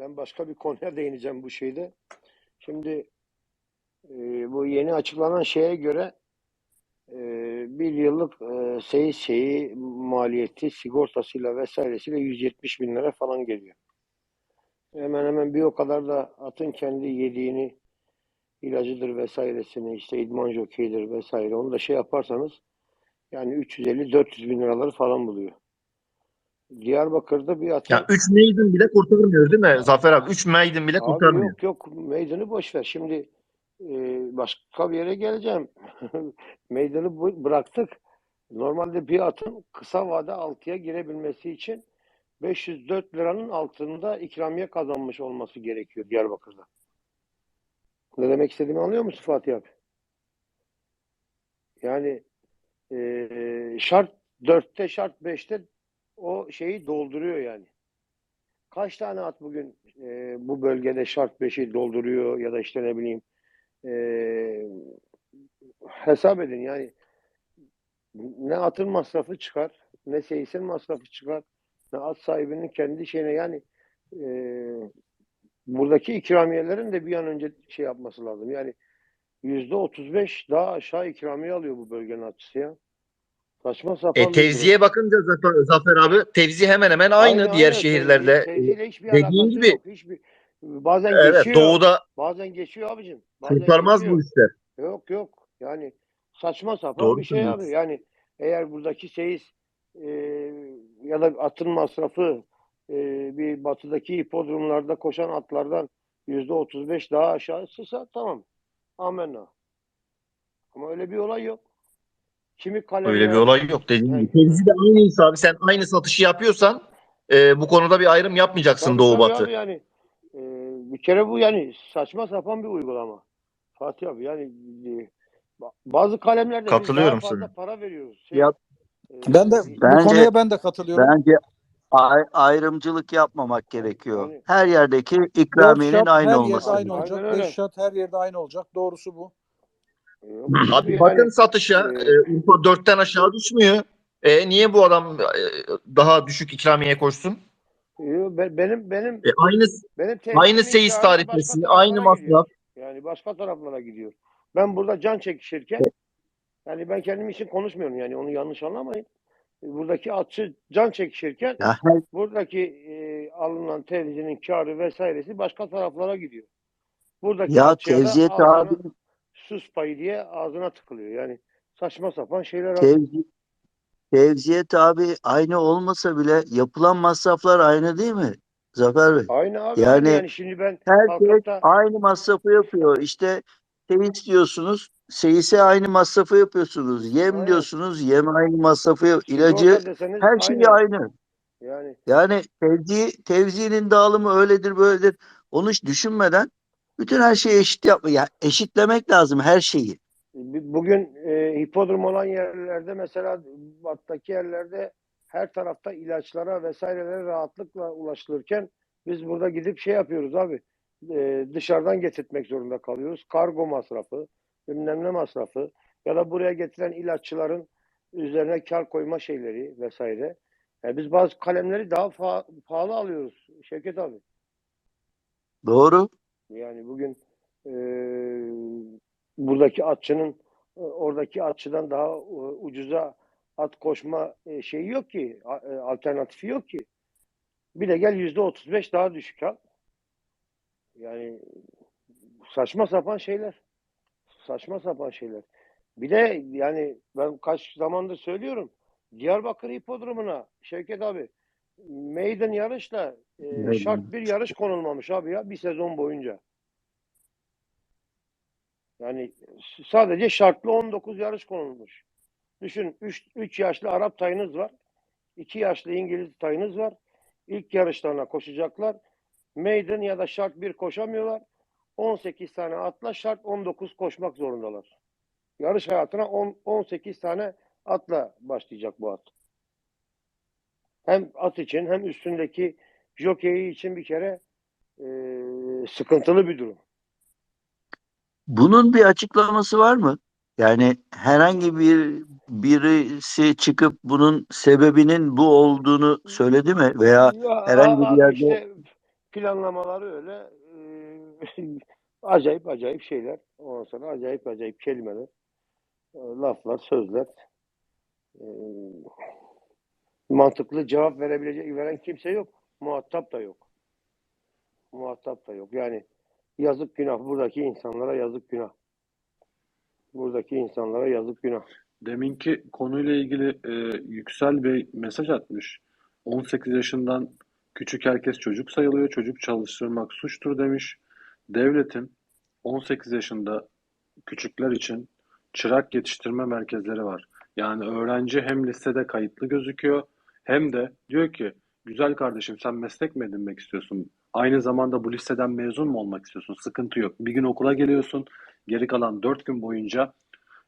Ben başka bir konuya değineceğim bu şeyde. Şimdi e, bu yeni açıklanan şeye göre e, bir yıllık e, seyis şeyi maliyeti sigortasıyla vesairesiyle 170 bin lira falan geliyor. Hemen hemen bir o kadar da atın kendi yediğini ilacıdır vesairesini işte idman jokeyidir vesaire onu da şey yaparsanız yani 350-400 bin liraları falan buluyor. Diyarbakır'da bir atın Ya 3 maiden bile kurtarmıyor değil mi Zafer abi? 3 maiden bile Abi kurtarmıyor. yok yok meydanı boş ver. Şimdi e, başka bir yere geleceğim. Bu- bıraktık. Normalde bir atın kısa vade altıya girebilmesi için 504 liranın altında ikramiye kazanmış olması gerekiyor Diyarbakır'da. Ne demek istediğimi anlıyor musun Fatih abi? Yani e, şart 4'te şart 5'te o şeyi dolduruyor yani. Kaç tane at bugün e, bu bölgede şart 5'i dolduruyor ya da işte ne bileyim e, hesap edin yani ne atın masrafı çıkar ne seyisin masrafı çıkar ne at sahibinin kendi şeyine yani e, buradaki ikramiyelerin de bir an önce şey yapması lazım. Yani yüzde 35 daha aşağı ikramiye alıyor bu bölgenin atçısı ya. Saçma sapan E tevziye bakınca Zafer, Zafer abi tevzi hemen hemen aynı, diğer şehirlerle. Tevzi- tevziyle hiçbir Dediğin gibi. yok. Hiçbir, bazen Evet geçiyor. doğuda Bazen geçiyor abicim. Bazen kurtarmaz geçiyor. bu işler. Yok yok. Yani saçma sapan Doğru bir şey abi. Yani eğer buradaki seyis e, ya da atın masrafı e, bir batıdaki hipodromlarda koşan atlardan yüzde otuz beş daha aşağısıysa tamam. Amenna. Ama öyle bir olay yok. Kimi kalemler, Öyle bir olay yok dediğin Yani- gibi. Tevzi de aynıysa abi sen aynı satışı yapıyorsan e, bu konuda bir ayrım yapmayacaksın Tabii, doğu tabii batı. abi yani e, bir kere bu yani saçma sapan bir uygulama. Fatih abi yani e, ba- bazı kalemlerde biz Katılıyorum daha fazla sana. para veriyoruz. Şey, Ya, e, Ben de bu Bence- konuya ben de katılıyorum. Bence ay- ayrımcılık yapmamak gerekiyor. Yani- Her yerdeki Dört ikramiyenin şart her aynı yerde olması. aynı Aynen olacak. öyle. Beş şart her yerde aynı olacak. Doğrusu bu. E, tabii Abi yani- bakın satışa e, e, Urfa 4'ten aşağı düşmüyor. E, niye bu adam e, daha düşük ikramiye koşsun? Benim benim E, aynı benim aynı seyis tarifesi, aynı masraf. Yani başka taraflara gidiyor. Ben burada can çekişirken yani ben kendim için konuşmuyorum yani onu yanlış anlamayın. Buradaki atçı can çekişirken Ya buradaki e, alınan tevzinin karı vesairesi başka taraflara gidiyor. Buradaki ya tevziye tabi, sus payı diye ağzına tıkılıyor. Yani saçma sapan şeyler abi. tevzi, tevziye tabi aynı olmasa bile yapılan masraflar aynı değil mi? Zafer Bey. Aynı abi. Yani aynı yani şimdi ben Herkes kalkıp da aynı masrafı yapıyor. İşte seyis diyorsunuz, seyise aynı masrafı yapıyorsunuz. Yem Aynen. diyorsunuz, yem aynı masrafı yap- ilacı deseniz her şey aynı. Yani Yani tevzi, tevzinin dağılımı öyledir böyledir. Onu hiç düşünmeden bütün her şeyi eşit yapma. Yani eşitlemek lazım her şeyi. bugün e, hipodrom olan yerlerde mesela battaki yerlerde her tarafta ilaçlara vesairelere rahatlıkla ulaşılırken biz burada gidip şey yapıyoruz abi. E, dışarıdan getirtmek zorunda kalıyoruz. Kargo masrafı, bilmem ne masrafı ya da buraya getiren ilaççıların üzerine kar koyma şeyleri vesaire. Yani biz bazı kalemleri daha fa- pahalı alıyoruz Şevket abi. Doğru. Yani bugün e, buradaki atçının e, oradaki atçıdan daha e, ucuza at koşma e, şeyi yok ki, alternatifi yok ki. Bir de gel yüzde otuz beş daha düşük al. Yani saçma sapan şeyler. Saçma sapan şeyler. Bir de yani ben kaç zamandır söylüyorum. Diyarbakır Hipodromu'na Şevket abi meydan yarışla e, şart bir yarış konulmamış abi ya bir sezon boyunca. Yani sadece şartlı 19 yarış konulmuş. Düşün 3 3 yaşlı Arap tayınız var. 2 yaşlı İngiliz tayınız var. İlk yarışlarına koşacaklar. Maiden ya da şart bir koşamıyorlar. 18 tane atla şart 19 koşmak zorundalar. Yarış hayatına 10, 18 tane atla başlayacak bu at. Hem at için hem üstündeki jokeyi için bir kere e, sıkıntılı bir durum. Bunun bir açıklaması var mı? Yani herhangi bir birisi çıkıp bunun sebebinin bu olduğunu söyledi mi? Veya Ya, herhangi bir yerde- işte planlamaları öyle e, acayip acayip şeyler. Ondan sonra acayip acayip kelimeler, e, laflar, sözler. E, mantıklı cevap verebilecek veren kimse yok. Muhatap da yok. Muhatap da yok. Yani yazık günah buradaki insanlara yazık günah. Buradaki insanlara yazık günah. Deminki konuyla ilgili e, Yüksel Bey mesaj atmış. 18 yaşından küçük herkes çocuk sayılıyor. Çocuk çalıştırmak suçtur demiş. Devletin 18 yaşında küçükler için çırak yetiştirme merkezleri var. Yani öğrenci hem listede kayıtlı gözüküyor hem de diyor ki güzel kardeşim sen meslek mi edinmek istiyorsun? Aynı zamanda bu listeden mezun mu olmak istiyorsun? Sıkıntı yok. Bir gün okula geliyorsun. Geri kalan 4 gün boyunca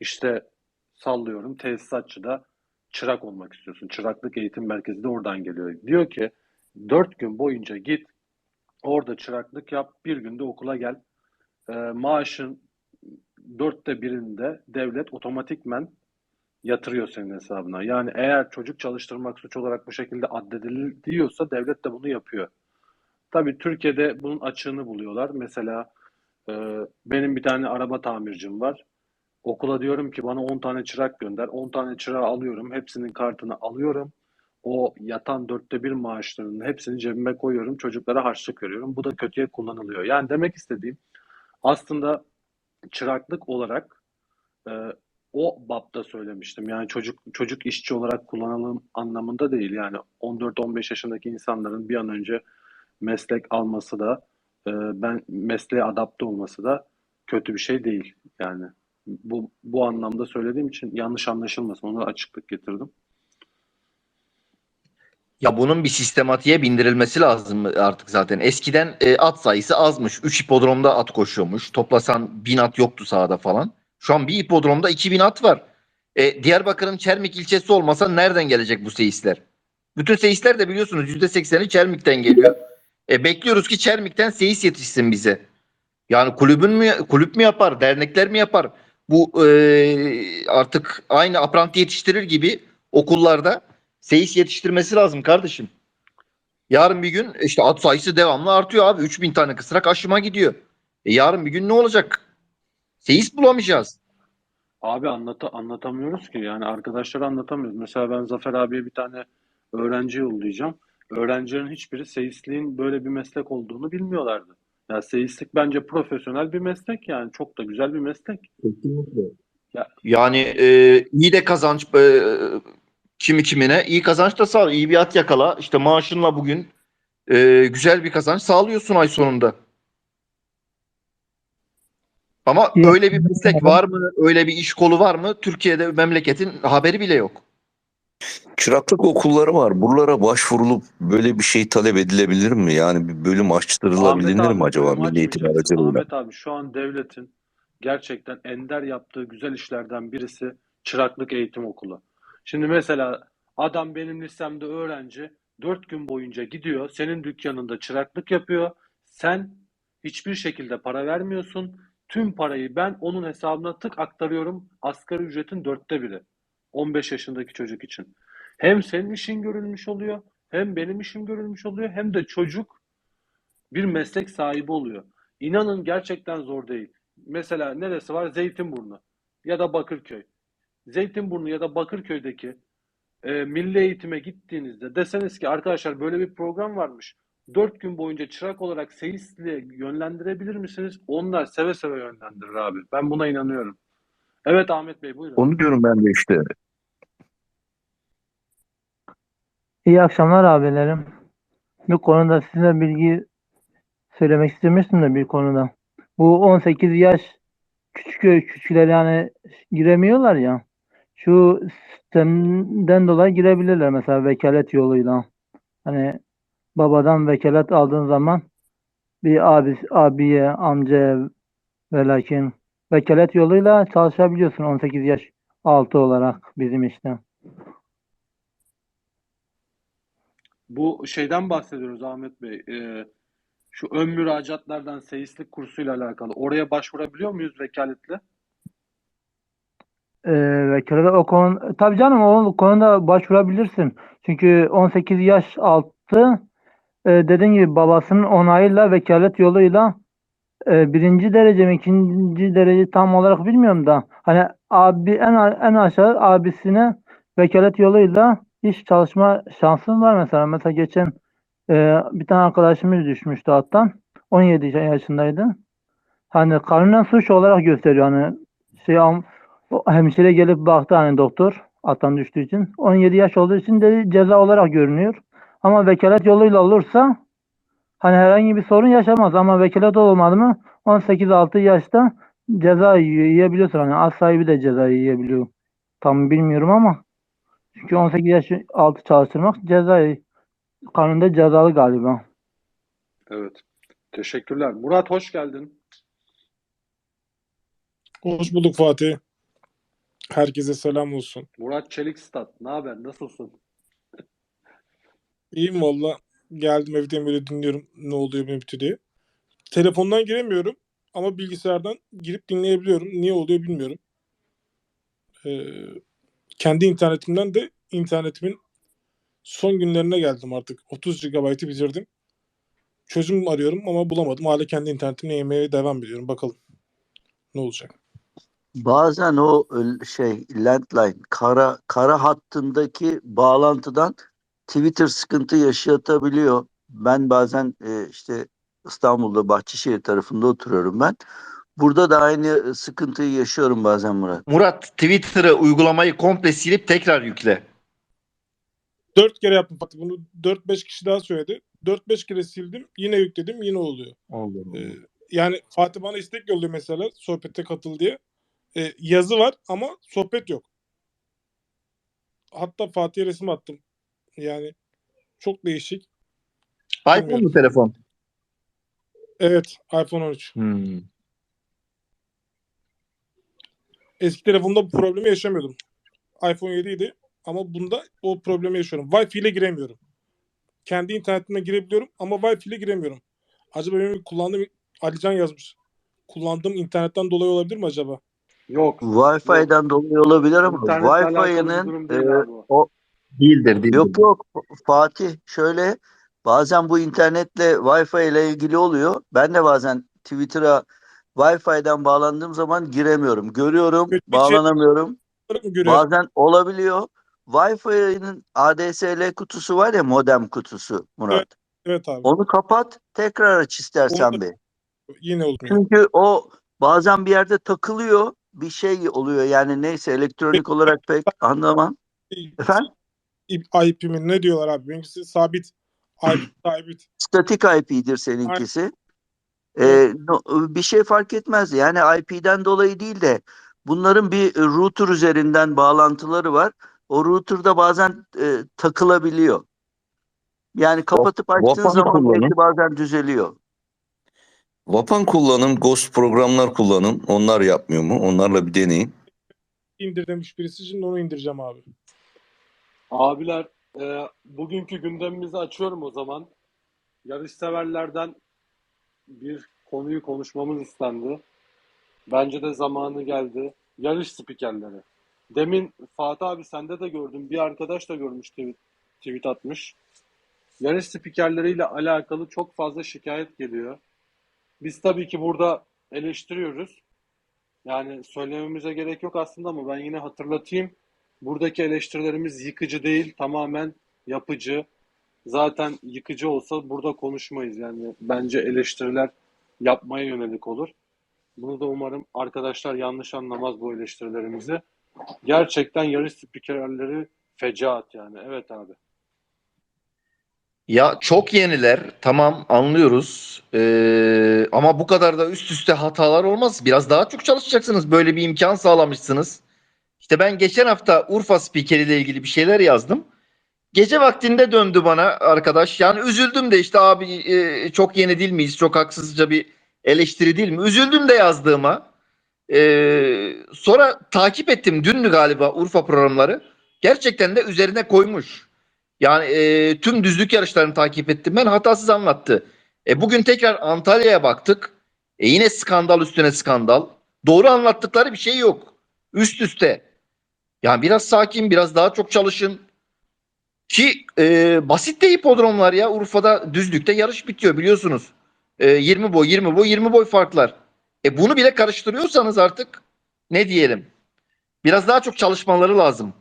işte sallıyorum tesisatçıda çırak olmak istiyorsun. Çıraklık eğitim merkezi de oradan geliyor. Diyor ki 4 gün boyunca git orada çıraklık yap bir günde okula gel. Ee, maaşın dörtte birinde devlet otomatikmen yatırıyor senin hesabına. Yani eğer çocuk çalıştırmak suç olarak bu şekilde addediliyorsa devlet de bunu yapıyor. Tabii Türkiye'de bunun açığını buluyorlar. Mesela e, benim bir tane araba tamircim var. Okula diyorum ki bana 10 tane çırak gönder. 10 tane çırağı alıyorum. Hepsinin kartını alıyorum. O yatan dörtte bir maaşlarının hepsini cebime koyuyorum. Çocuklara harçlık veriyorum. Bu da kötüye kullanılıyor. Yani demek istediğim aslında çıraklık olarak e, o bapta söylemiştim. Yani çocuk çocuk işçi olarak kullanalım anlamında değil. Yani 14-15 yaşındaki insanların bir an önce meslek alması da e, ben mesleğe adapte olması da kötü bir şey değil. Yani bu bu anlamda söylediğim için yanlış anlaşılmasın. Ona açıklık getirdim. Ya bunun bir sistematiğe bindirilmesi lazım artık zaten. Eskiden e, at sayısı azmış. 3 hipodromda at koşuyormuş. Toplasan 1000 at yoktu sahada falan. Şu an bir hipodromda 2000 at var. E, Diyarbakır'ın Çermik ilçesi olmasa nereden gelecek bu seyisler? Bütün seyisler de biliyorsunuz %80'i Çermik'ten geliyor. E, bekliyoruz ki Çermik'ten seyis yetişsin bize. Yani kulübün mü kulüp mü yapar, dernekler mi yapar? Bu e, artık aynı apranti yetiştirir gibi okullarda seyis yetiştirmesi lazım kardeşim. Yarın bir gün işte at sayısı devamlı artıyor abi. 3000 tane kısrak aşıma gidiyor. E yarın bir gün ne olacak? Seyis bulamayacağız. Abi anlata, anlatamıyoruz ki. Yani arkadaşlara anlatamıyoruz. Mesela ben Zafer abiye bir tane öğrenci yollayacağım. Öğrencilerin hiçbiri seyisliğin böyle bir meslek olduğunu bilmiyorlardı. Ya seyislik bence profesyonel bir meslek yani çok da güzel bir meslek. Yani e, iyi de kazanç e, kimi kimine iyi kazanç da sağ iyi bir at yakala işte maaşınla bugün e, güzel bir kazanç sağlıyorsun ay sonunda. Ama İyi. öyle bir meslek var mı? Öyle bir iş kolu var mı? Türkiye'de memleketin haberi bile yok. Çıraklık okulları var. Buralara başvurulup böyle bir şey talep edilebilir mi? Yani bir bölüm açtırılabilir Ahmet abi, mi acaba bölüm Milli Eğitim aracılığıyla? Ahmet abi şu an devletin gerçekten ender yaptığı güzel işlerden birisi çıraklık eğitim okulu. Şimdi mesela adam benim listemde öğrenci 4 gün boyunca gidiyor senin dükkanında çıraklık yapıyor. Sen hiçbir şekilde para vermiyorsun. Tüm parayı ben onun hesabına tık aktarıyorum. Asgari ücretin dörtte biri. 15 yaşındaki çocuk için. Hem senin işin görülmüş oluyor, hem benim işim görülmüş oluyor, hem de çocuk bir meslek sahibi oluyor. İnanın gerçekten zor değil. Mesela neresi var? Zeytinburnu ya da Bakırköy. Zeytinburnu ya da Bakırköy'deki e, milli eğitime gittiğinizde deseniz ki arkadaşlar böyle bir program varmış. 4 gün boyunca çırak olarak seyisliğe yönlendirebilir misiniz? Onlar seve seve yönlendirir abi. Ben buna inanıyorum. Evet Ahmet Bey buyurun. Onu diyorum ben de işte. İyi akşamlar abilerim. Bir konuda size bilgi söylemek istemiştim de bir konuda. Bu 18 yaş küçük küçükler yani giremiyorlar ya. Şu sistemden dolayı girebilirler mesela vekalet yoluyla. Hani babadan vekalet aldığın zaman bir abi, abiye, amcaya ve lakin vekalet yoluyla çalışabiliyorsun 18 yaş altı olarak bizim işte. Bu şeyden bahsediyoruz Ahmet Bey. Ee, şu ön müracaatlardan seyislik kursuyla alakalı. Oraya başvurabiliyor muyuz vekaletle? Ee, o konu tabii canım o konuda başvurabilirsin. Çünkü 18 yaş altı e, dediğim gibi babasının onayıyla vekalet yoluyla e, birinci derece mi ikinci derece tam olarak bilmiyorum da hani abi en en aşağı abisine vekalet yoluyla iş çalışma şansım var mesela. Mesela geçen e, bir tane arkadaşımız düşmüştü hattan. 17 yaşındaydı. Hani kanunen suç olarak gösteriyor hani şey hemşire gelip baktı hani doktor attan düştüğü için 17 yaş olduğu için de ceza olarak görünüyor. Ama vekalet yoluyla olursa hani herhangi bir sorun yaşamaz ama vekalet olmadı mı 18-6 yaşta ceza yiyebiliyorsun. Hani az sahibi de ceza yiyebiliyor. Tam bilmiyorum ama çünkü 18 yaş altı çalıştırmak ceza kanunda cezalı galiba. Evet. Teşekkürler. Murat hoş geldin. Hoş bulduk Fatih. Herkese selam olsun. Murat Çelikstad. Ne haber? Nasılsın? İyiyim valla. Geldim evdeyim böyle dinliyorum ne oluyor ne bitiyor diye. Telefondan giremiyorum ama bilgisayardan girip dinleyebiliyorum. Niye oluyor bilmiyorum. Ee, kendi internetimden de internetimin son günlerine geldim artık. 30 GB'ı bitirdim. Çözüm arıyorum ama bulamadım. Hala kendi internetimle yemeye devam ediyorum. Bakalım ne olacak. Bazen o öl- şey landline kara kara hattındaki bağlantıdan Twitter sıkıntı yaşatabiliyor. Ben bazen e, işte İstanbul'da Bahçeşehir tarafında oturuyorum ben. Burada da aynı sıkıntıyı yaşıyorum bazen Murat. Murat Twitter'ı uygulamayı komple silip tekrar yükle. Dört kere yaptım Fatih. Bunu 4-5 kişi daha söyledi. 4-5 kere sildim. Yine yükledim. Yine oluyor. Ee, yani Fatih bana istek yolluyor mesela sohbete katıl diye. Ee, yazı var ama sohbet yok. Hatta Fatih'e resim attım. Yani çok değişik. iPhone mu telefon? Evet iPhone 13. Hmm. Eski telefonda bu problemi yaşamıyordum. iPhone 7 idi ama bunda o problemi yaşıyorum. Wi-Fi ile giremiyorum. Kendi internetime girebiliyorum ama Wi-Fi ile giremiyorum. Acaba benim kullandığım Alican yazmış. Kullandığım internetten dolayı olabilir mi acaba? Yok. Wi-Fi'den dolayı olabilir ama İnternetle alakalı bir Wi-Fi'nin durum değil e, abi o. Değildir, değildir. Yok yok Fatih şöyle bazen bu internetle Wi-Fi ile ilgili oluyor. Ben de bazen Twitter'a Wi-Fi'den bağlandığım zaman giremiyorum. Görüyorum, Kötü şey- bağlanamıyorum. Görüyorum? Bazen olabiliyor. Wi-Fi'nin ADSL kutusu var ya modem kutusu Murat. Evet abi. Onu kapat, tekrar aç istersen bir. Yine olmuyor. Çünkü o bazen bir yerde takılıyor, bir şey oluyor. Yani neyse elektronik olarak pek anlamam. Efendim? IP'min ne diyorlar abi? Benimkisi sabit. IP sabit. Statik IP'dir seninkisi. Ee, no- bir şey fark etmez. Yani IP'den dolayı değil de bunların bir router üzerinden bağlantıları var. O router'da bazen e, takılabiliyor. Yani kapatıp açtığın zaman bazen düzeliyor. Vapan kullanın, Ghost programlar kullanın. Onlar yapmıyor mu? Onlarla bir deneyin. İndir demiş birisi. Şimdi onu indireceğim abi. Abiler e, bugünkü gündemimizi açıyorum o zaman. Yarışseverlerden bir konuyu konuşmamız istendi. Bence de zamanı geldi. Yarış spikerleri. Demin Fatih abi sende de gördüm. Bir arkadaş da görmüş tweet, tweet atmış. Yarış spikerleriyle alakalı çok fazla şikayet geliyor. Biz tabii ki burada eleştiriyoruz. Yani söylememize gerek yok aslında ama ben yine hatırlatayım. Buradaki eleştirilerimiz yıkıcı değil, tamamen yapıcı. Zaten yıkıcı olsa burada konuşmayız. Yani bence eleştiriler yapmaya yönelik olur. Bunu da umarım arkadaşlar yanlış anlamaz bu eleştirilerimizi. Gerçekten yarış spikerleri fecaat yani. Evet abi. Ya çok yeniler tamam anlıyoruz Ee, ama bu kadar da üst üste hatalar olmaz. Biraz daha çok çalışacaksınız. Böyle bir imkan sağlamışsınız. İşte ben geçen hafta Urfa spikeriyle ilgili bir şeyler yazdım. Gece vaktinde döndü bana arkadaş. Yani üzüldüm de işte abi e, çok yeni değil miyiz? Çok haksızca bir eleştiri değil mi? Üzüldüm de yazdığıma. Ee, sonra takip ettim. Dündü galiba Urfa programları. Gerçekten de üzerine koymuş. Yani e, tüm düzlük yarışlarını takip ettim ben hatasız anlattı. E, bugün tekrar Antalya'ya baktık. E, yine skandal üstüne skandal. Doğru anlattıkları bir şey yok. Üst üste. Yani biraz sakin, biraz daha çok çalışın. Ki e, basit de hipodromlar ya. Urfa'da düzlükte yarış bitiyor biliyorsunuz. E, 20 boy, 20 boy, 20 boy farklar. E bunu bile karıştırıyorsanız artık ne diyelim? Biraz daha çok çalışmaları lazım.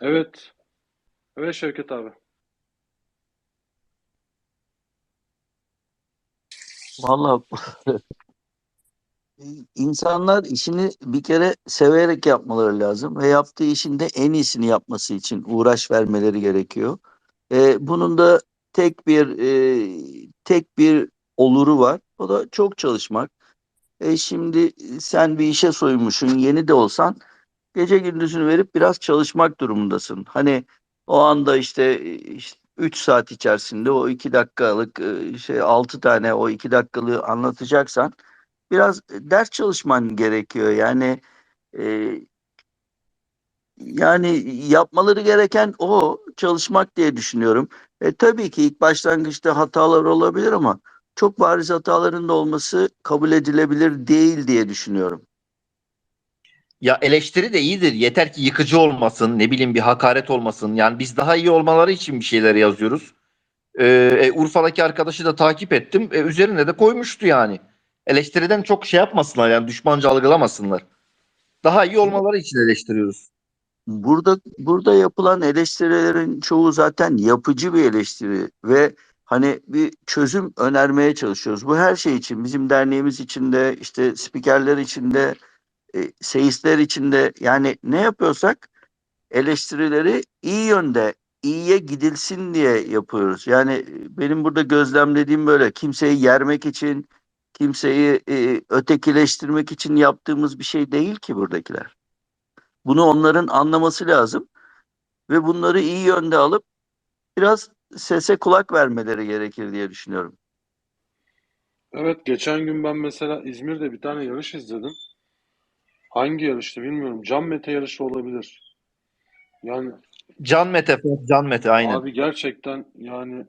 Evet. Evet Şevket abi. Vallahi insanlar işini bir kere severek yapmaları lazım ve yaptığı işin de en iyisini yapması için uğraş vermeleri gerekiyor. E, bunun da tek bir e, tek bir oluru var. O da çok çalışmak. E, şimdi sen bir işe soymuşsun, yeni de olsan gece gündüzünü verip biraz çalışmak durumundasın. Hani o anda işte, işte 3 saat içerisinde o 2 dakikalık e, şey 6 tane o 2 dakikalığı anlatacaksan biraz ders çalışman gerekiyor. Yani e, yani yapmaları gereken o çalışmak diye düşünüyorum. E, tabii ki ilk başlangıçta hatalar olabilir ama çok bariz hataların da olması kabul edilebilir değil diye düşünüyorum. Ya eleştiri de iyidir. Yeter ki yıkıcı olmasın, ne bileyim bir hakaret olmasın. Yani biz daha iyi olmaları için bir şeyler yazıyoruz. Ee, Urfa'daki arkadaşı da takip ettim. E, üzerine de koymuştu yani. Eleştiriden çok şey yapmasınlar yani düşmanca algılamasınlar. Daha iyi olmaları için eleştiriyoruz. Burada burada yapılan eleştirilerin çoğu zaten yapıcı bir eleştiri ve hani bir çözüm önermeye çalışıyoruz. Bu her şey için bizim derneğimiz için de işte spikerler için de e, seyisler için de yani ne yapıyorsak eleştirileri iyi yönde iyiye gidilsin diye yapıyoruz. Yani benim burada gözlemlediğim böyle kimseyi yermek için kimseyi e, ötekileştirmek için yaptığımız bir şey değil ki buradakiler. Bunu onların anlaması lazım ve bunları iyi yönde alıp biraz sese kulak vermeleri gerekir diye düşünüyorum. Evet geçen gün ben mesela İzmir'de bir tane yarış izledim. Hangi yarıştı bilmiyorum. Can Mete yarışı olabilir. Yani Can Mete, Can Mete aynen. abi gerçekten yani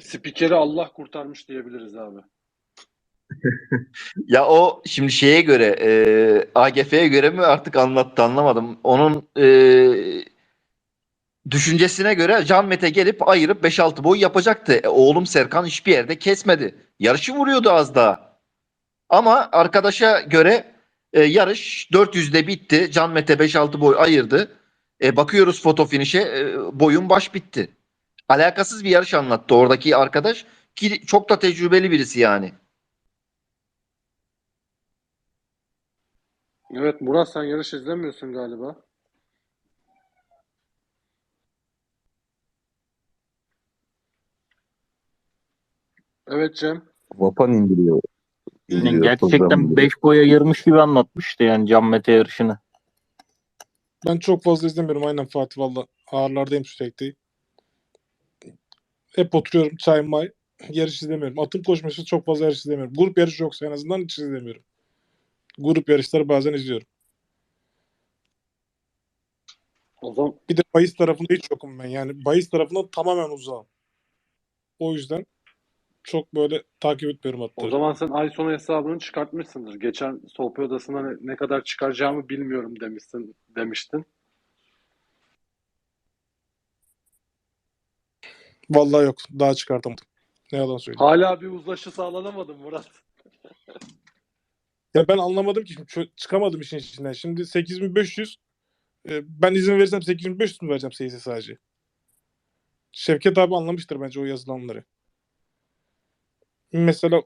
spikeri Allah kurtarmış diyebiliriz abi. Ya o şimdi şeye göre e, AGF'ye göre mi artık anlattı anlamadım. Onun e, düşüncesine göre Can Mete gelip ayırıp 5-6 boy yapacaktı. E, oğlum Serkan hiçbir yerde kesmedi. Yarışı vuruyordu az daha. Ama arkadaşa göre e, yarış 400'de bitti. Can Mete 5-6 boy ayırdı. E, bakıyoruz foto finişe e, boyun baş bitti. Alakasız bir yarış anlattı oradaki arkadaş ki çok da tecrübeli birisi yani. Evet Murat sen yarış izlemiyorsun galiba. Evet Cem. Vapan indiriyor. Yani indiriyor, gerçekten indiriyor. 5 boya ayırmış gibi anlatmıştı yani Can Mete yarışını. Ben çok fazla izlemiyorum aynen Fatih valla. Ağırlardayım sürekli. Hep oturuyorum çay may. Yarış izlemiyorum. Atım koşması çok fazla yarış izlemiyorum. Grup yarışı yoksa en azından hiç izlemiyorum. Grup yarışları bazen izliyorum. O zaman Bir de bahis tarafında hiç yokum ben. Yani bahis tarafından tamamen uzağım. O yüzden çok böyle takip etmiyorum o atları. zaman sen ay sonu hesabını çıkartmışsındır. Geçen sohbet odasında ne, ne kadar çıkaracağımı bilmiyorum demişsin demiştin. Vallahi yok. Daha çıkartamadım. Ne yalan söyleyeyim. Hala bir uzlaşı sağlanamadım Murat. Ya ben anlamadım ki şimdi çıkamadım işin içinden. Şimdi 8500 e, ben izin verirsem 8500 mü vereceğim seyise sadece? Şevket abi anlamıştır bence o yazılanları. Mesela